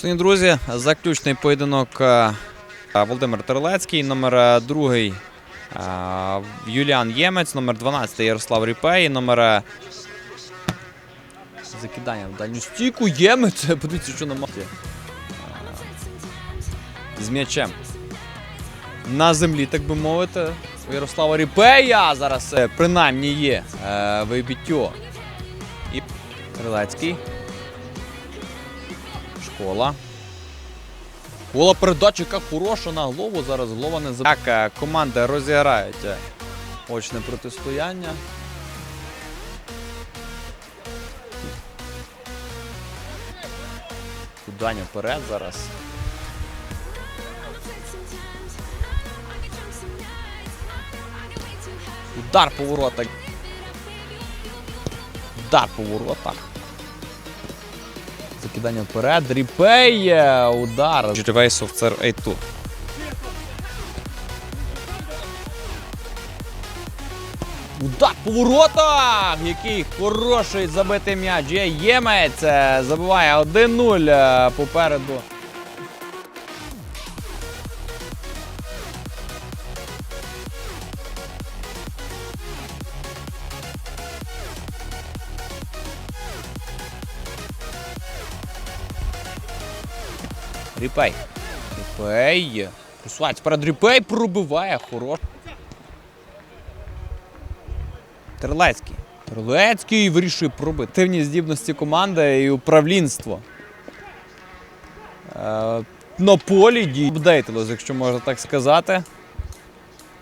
Шановні друзі, заключний поєдинок е, Володимир Терлецький, номер е, другий е, Юліан Ємець, номер 12 Ярослав Ріпей, номер е, закидання в дальню стійку. Ємець. Подивіться, що на маті. З м'ячем. На землі, так би мовити. У Ярослава Ріпея зараз е, принаймні є е, вибіття. І Терлецький. Школа. Школа передача яка хороша на голову. Зараз голова не заб... Так, е, команди е, очне протистояння. Даня вперед зараз. Удар по воротах. Удар по воротах. Закидання вперед. Ріпей. е, Удар. Джервейс офцер Cer A2. Удар по воротах! Який хороший забитий м'яч. Є Ємець. е, Забиває 1-0 е, попереду. Ріпей. Ріпей. Просувається перед Ріпей пробиває. Хорош. Терлецький. Терлецький вирішує пробити. Активні здібності команди і управлінство. Е, на полі дій. Апдейтилось, якщо можна так сказати.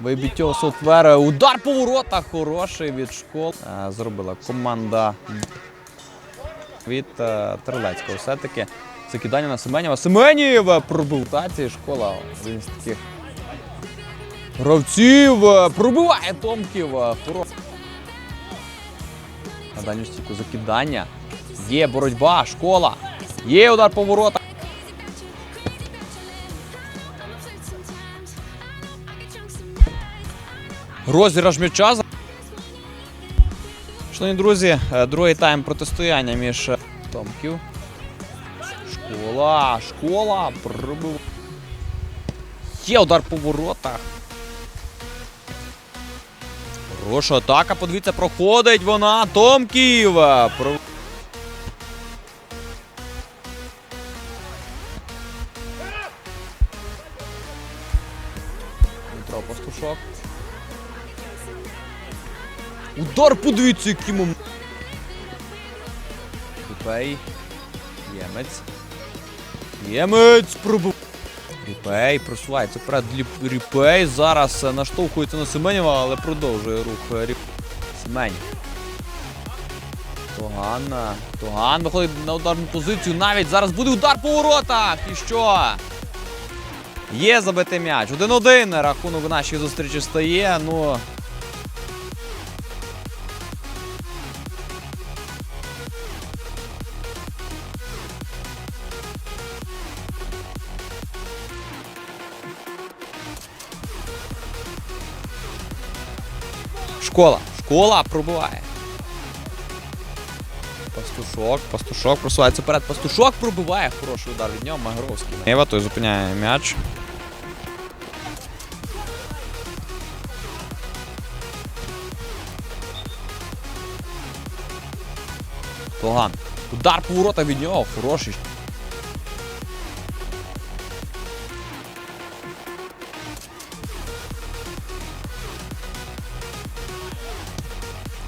Вибіття софтвера. Удар по воротах хороший від школ. Е, зробила команда від е, Терлецького. Все-таки закидання на Семенєва. Семенєв пробив. Та, школа. Один з таких гравців. е, Пробиває Томків. е, Хоро... На дальню стійку закидання. Є боротьба, школа. Є удар по воротах. Розіграш м'яча. Шановні друзі, е, другий тайм протистояння між Томків. Школа, школа, пробив. Є удар по воротах. Хороша атака, подивіться, проходить вона. Томків. Про... Дмитро Пастушок. Удар, подивіться, який момент. Ріпей. Ємець. Ємець пробив. Ріпей просувається вперед. Ріпей зараз е, наштовхується на Семенєва, але продовжує рух е, Ріп... Семенів. Тоган. е, Тоган виходить на ударну позицію. Навіть зараз буде удар по воротах. І що? Є забитий м'яч. 1-1 рахунок нашій зустрічі стає. Ну. Школа. Школа пробиває. Пастушок, пастушок просувається вперед. Пастушок пробиває. Хороший удар від нього. Магровський. Єва той зупиняє м'яч. Тоган. Удар по воротах від нього. Хороший.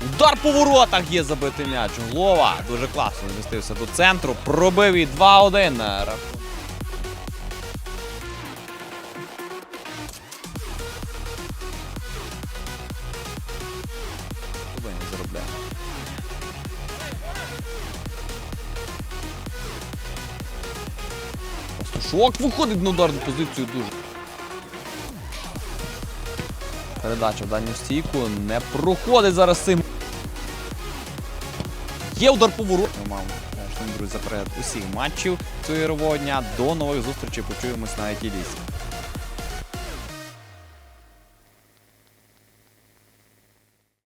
Удар по воротах є забитий м'яч. Глова дуже класно змістився до центру. Пробив і 2-1. на рахунок. Тобі не заробляє. Пастушок виходить на ударну позицію дуже. Передача в дальню стійку не проходить зараз цим. Є удар по вороту. Маємо, шановні друзі, заперед усіх матчів цього дня. До нових зустрічей. Почуємось на IT